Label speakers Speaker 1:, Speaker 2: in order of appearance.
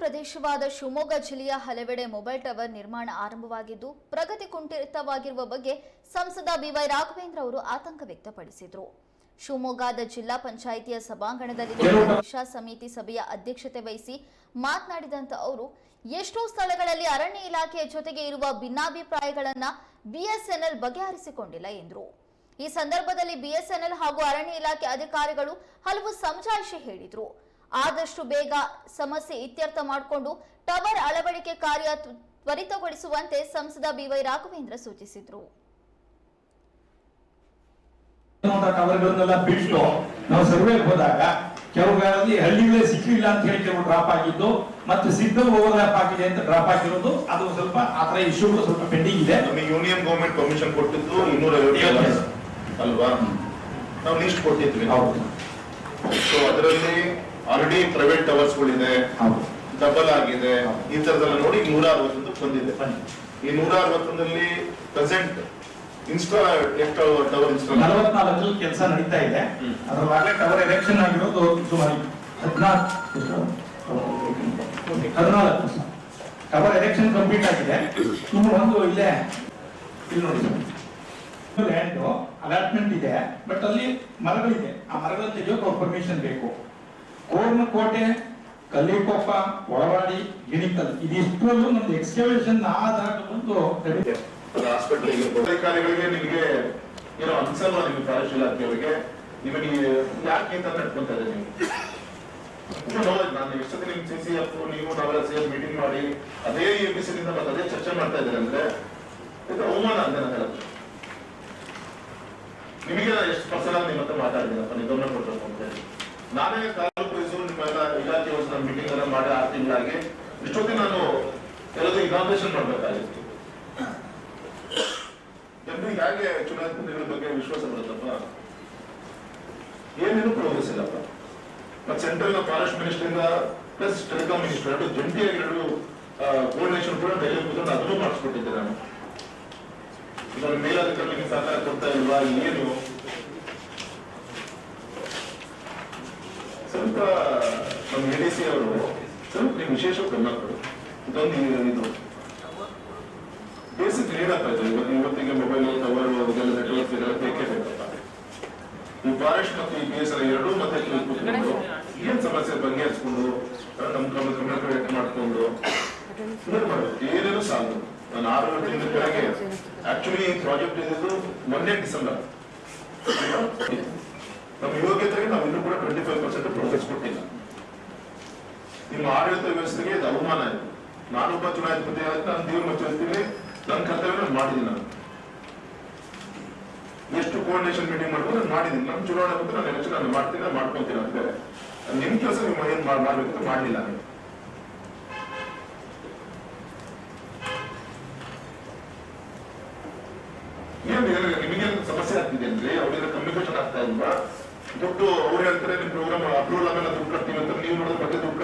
Speaker 1: ಪ್ರದೇಶವಾದ ಶಿವಮೊಗ್ಗ ಜಿಲ್ಲೆಯ ಹಲವೆಡೆ ಮೊಬೈಲ್ ಟವರ್ ನಿರ್ಮಾಣ ಆರಂಭವಾಗಿದ್ದು ಪ್ರಗತಿ ಕುಂಠಿತವಾಗಿರುವ ಬಗ್ಗೆ ಸಂಸದ ಬಿವೈ ರಾಘವೇಂದ್ರ ಅವರು ಆತಂಕ ವ್ಯಕ್ತಪಡಿಸಿದರು. ಶಿವಮೊಗ್ಗದ ಜಿಲ್ಲಾ ಪಂಚಾಯಿತಿಯ ಸಭಾಂಗಣದಲ್ಲಿ ಪರಿಷಾ ದಿಶಾ ಸಮಿತಿ ಸಭೆಯ ಅಧ್ಯಕ್ಷತೆ ವಹಿಸಿ ಮಾತನಾಡಿದಂತ ಅವರು ಎಷ್ಟೋ ಸ್ಥಳಗಳಲ್ಲಿ ಅರಣ್ಯ ಇಲಾಖೆಯ ಜೊತೆಗೆ ಇರುವ ಭಿನ್ನಾಭಿಪ್ರಾಯಗಳನ್ನ ಬಿಎಸ್ಎನ್ಎಲ್ ಬಗೆಹರಿಸಿಕೊಂಡಿಲ್ಲ ಎಂದರು. ಈ ಸಂದರ್ಭದಲ್ಲಿ ಬಿಎಸ್ಎನ್ಎಲ್ ಹಾಗೂ ಅರಣ್ಯ ಇಲಾಖೆ ಅಧಿಕಾರಿಗಳು ಹಲವು ಸಮಜಾಯಿಷಿ ಹೇಳಿದ್ರು. ಆದಷ್ಟು ಬೇಗ ಸಮಸ್ಯೆ ಇತ್ಯರ್ಥ ಮಾಡಿಕೊಂಡು ಟವರ್ ಅಳವಡಿಕೆ ಕಾರ್ಯ ತ್ವರಿತಗೊಳಿಸುವಂತೆ ಸಂಸದ ಬಿವೈ ರಾಘವೇಂದ್ರ ಸೂಚಿಸಿದರು.
Speaker 2: ನಾವು ಸರ್ವೆಗೆ ಹೋದಾಗ ಕೆಲವುಗಳಲ್ಲಿ ಹಳ್ಳಿಗಳೇ ಸಿಕ್ಕಿಲ್ಲ ಅಂತ ಹೇಳಿ ಕೆಲವು ಡ್ರಾಪ್ ಆಗಿದ್ದು ಮತ್ತು ಸಿಗ್ನಲ್ ಓವರ್ ಲ್ಯಾಪ್ ಆಗಿದೆ ಅಂತ ಡ್ರಾಪ್ ಆಗಿರೋದು ಅದು ಸ್ವಲ್ಪ ಆತರ ಇಶ್ಯೂಗಳು ಸ್ವಲ್ಪ ಪೆಂಡಿಂಗ್ ಇದೆ.
Speaker 3: ನಮಗೆ ಯೂನಿಯನ್ ಗವರ್ಮೆಂಟ್ ಪರ್ಮಿಷನ್ ಕೊಟ್ಟಿದ್ದು ಇನ್ನೂರ ಅಲ್ವಾ? ನಾವು ಲಿಸ್ಟ್ ಕೊಟ್ಟಿದ್ವಿ.
Speaker 2: ಹೌದು.
Speaker 3: ಸೊ ಅದರಲ್ಲಿ ಆಲ್ರೆಡಿ ಪ್ರೈವೇಟ್ ಟವರ್ಸ್ ಗಳಿದೆ ಡಬಲ್ ಆಗಿದೆ ಈ ತರದೆಲ್ಲ ನೋಡಿ ನೂರ ಅರವತ್ತೊಂದು ಬಂದಿದೆ. ಈ ನೂರ ಅರವತ್ತೊಂದಲ್ಲಿ ಪ್ರೆಸೆಂಟ್ ಇನ್ಸ್ಟಾ ಎಷ್ಟು ಟವರ್ ಇನ್ಸ್ಟಾಲ್
Speaker 2: ನಲವತ್ನಾಲ್ಕರಲ್ಲಿ ಕೆಲಸ ನಡೀತಾ ಇದೆ. ಅದರಲ್ಲಾಗಲೇ ಟವರ್ ಎಲೆಕ್ಷನ್ ಆಗಿರೋದು ಸುಮಾರು ಹದಿನಾಲ್ಕು ಹದಿನಾಲ್ಕು ಟವರ್ ಎಲೆಕ್ಷನ್ ಕಂಪ್ಲೀಟ್ ಆಗಿದೆ. ಇನ್ನು ಒಂದು ಇಲ್ಲೇ ಇಲ್ಲಿ ನೋಡಿ ಲ್ಯಾಂಡು ಅಲಾಟ್ಮೆಂಟ್ ಇದೆ ಬಟ್ ಅಲ್ಲಿ ಮರಗಳಿದೆ. ಆ ಮರಗಳನ್ನು ತೆಗೆಯೋಕೆ ಪರ್ಮಿಷನ್ ಬೇಕು. ಕೋಟೆ ಕಲ್ಲಿಕೊಪ್ಪ ಒಳವಾಡಿ ಗಿಣಿಕಲ್. ಇದಿಷ್ಟು ಒಂದು ಎಕ್ಸ್ಕವೇಷನ್ ಆಧಾರ ಒಂದು ಕಡಿಮೆ.
Speaker 3: ಹಾಸ್ಪಿಟಲ್ ಅಧಿಕಾರಿಗಳಿಗೆ ನಿಮಗೆ ಏನೋ ಅನ್ಸಲ್ವಾ ನಿಮ್ಗೆ ಫಾರೆಸ್ಟ್ ಇಲಾಖೆಯವರಿಗೆ ನಿಮಗೆ ಯಾಕೆ ಅಂತ ನಡ್ಕೊಂತಾರೆ ನೀವು? ನಾನು ಎಷ್ಟೊತ್ತಿ ನಿಮ್ ಸಿ ಸಿ ಎಫ್ ನೀವು ನಾವೆಲ್ಲ ಸೇರಿ ಮೀಟಿಂಗ್ ಮಾಡಿ ಅದೇ ಎ ಬಿ ದಿಂದ ಮತ್ತೆ ಅದೇ ಚರ್ಚೆ ಮಾಡ್ತಾ ಇದ್ದಾರೆ ಅಂದ್ರೆ ಇದು ಅವಮಾನ ಅಂತ ನಾನು ಹೇಳೋದು ನಿಮಗೆ ಎಷ್ಟು ಪರ್ಸನ್ ನಿಮ್ಮ ಹತ್ರ ಮಾತಾಡಿದ್ದೀನಪ್ಪ? ನೀವು ಗಮನ ಕೊಟ್ಟರು ಅಂತ ಹೇಳಿ. ನಾನೇ ನಾನು ಮೀಟಿಂಗ್ ಎಲ್ಲ ಮಾಡಿ ಆರು ತಿಂಗಳಾಗಿ ಇಷ್ಟೊತ್ತಿಗೆ ನಾನು ಎಲ್ಲದೂ ಇನಾಗ್ರೇಷನ್ ಮಾಡ್ಬೇಕಾಗಿತ್ತು. ಜನರಿಗೆ ಹೇಗೆ ಚುನಾವಣೆಗಳ ಬಗ್ಗೆ ವಿಶ್ವಾಸ ಬರುತ್ತಪ್ಪ? ಏನೇನು ಪ್ರೋಗ್ರೆಸ್ ಇಲ್ಲಪ್ಪ ಮತ್ತೆ ಸೆಂಟ್ರಲ್ ಫಾರೆಸ್ಟ್ ಮಿನಿಸ್ಟರ್ ಇಂದ ಪ್ಲಸ್ ಟೆಲಿಕಾಂ ಮಿನಿಸ್ಟರ್ ಎರಡು ಜಂಟಿಯಾಗಿ ಎರಡು ಕೋರ್ಡಿನೇಷನ್ ಕೂಡ ಡೈಲಿ ಕೂತ್ಕೊಂಡು ಅದನ್ನು ಮಾಡಿಸ್ಕೊಟ್ಟಿದ್ದೆ ನಾನು. ಇವಾಗ ಮೇಲಧಿಕಾರಿಗಳಿಗೆ ಸಹಕಾರ ಕೊಡ್ತಾ ಇಲ್ವಾ, ಏನು? ಸ್ವಲ್ಪ ಎ ಡಿ ಸಿ ಅವರು ಸ್ವಲ್ಪ ವಿಶೇಷ ಕೊಡು ಇದೊಂದು ಇದು ಬೇಸಿಕ್ ನೀಡಪ್ಪ ಇದು ಇವತ್ತು ಇವತ್ತಿಗೆ ಮೊಬೈಲ್ ಟವರ್ ಅದಕ್ಕೆಲ್ಲ ನೆಟ್ವರ್ಕ್ ಇದೆಲ್ಲ ಬೇಕೇ ಬೇಕಪ್ಪ. ಈ ಫಾರೆಸ್ಟ್ ಮತ್ತು ಈ ಎಸ್ ಎರಡೂ ಮತ್ತೆ ಕೂತ್ಕೊಂಡು ಏನ್ ಸಮಸ್ಯೆ ಬಗೆಹರಿಸ್ಕೊಂಡು ನಮ್ಮ ಕ್ರಮ ಕ್ರಮ ಕರೆಕ್ಟ್ ಮಾಡ್ಕೊಂಡು? ಏನೇನು ಸಾಧು ನಾನು ಆರು ತಿಂಗಳ ಕೆಳಗೆ ಆಕ್ಚುಲಿ ಈ ಪ್ರಾಜೆಕ್ಟ್ ಇದ್ದು ಮೊನ್ನೆ ಡಿಸೆಂಬರ್ ನಮ್ಮ ಯೋಗ್ಯತೆಗೆ ನಾವು ಇನ್ನೂ ಕೂಡ ಟ್ವೆಂಟಿ ಫೈವ್ ಪರ್ಸೆಂಟ್ ಪ್ರೋಗ್ರೆಸ್ ಕೊಟ್ಟಿಲ್ಲ ನಿಮ್ಮ ಆಡಳಿತ ವ್ಯವಸ್ಥೆಗೆ ಇದು ಅವಮಾನ ಇದೆ ನಾನೊಬ್ಬ ಚುನಾಯಿತಪತಿ ಆಗಿ ನಾನು ದೇವ್ರ ಮಚ್ಚಿರ್ತೀನಿ ನನ್ನ ಕರ್ತವ್ಯ ಮಾಡಿದ್ದೀನಿ ನಾನು. ಎಷ್ಟು ಕೋಆರ್ಡಿನೇಷನ್ ಮೀಟಿಂಗ್ ಮಾಡ್ಬೋದು ಮಾಡಿದ್ದೀನಿ. ನಮ್ಮ ಚುನಾವಣೆ ಬಂದ್ರೆ ನಾನು ಎಲೆಕ್ಷನ್ ನಾನು ಮಾಡ್ತೀನಿ ಮಾಡ್ಕೊಂತೀನಿ ಅಂತ ಬೇರೆ ನಿಮ್ ಕೆಲಸ, ನೀವು ಏನ್ ಮಾಡ್ಬೇಕಂತ ಮಾಡಲಿಲ್ಲ ನಾನು. ಏನ್ ಸಮಸ್ಯೆ ಆಗ್ತಿದೆ ಅಂದ್ರೆ ಅವ್ರಿಗೆ ಕಮ್ಯುನಿಕೇಶನ್ ಆಗ್ತಾ ಇಲ್ವಾ? ದುಡ್ಡು, ಅವ್ರು ಹೇಳ್ತಾರೆ ನಿಮ್ ಪ್ರೋಗ್ರಾಮ್ ಅಪ್ರೂವಲ್ ಆಮೇಲೆ ದುಡ್ಡು ಕಟ್ತೀವಿ ಅಂತ, ನೀವು ನೋಡಿದ್ರೆ ಮತ್ತೆ ದುಡ್ಡು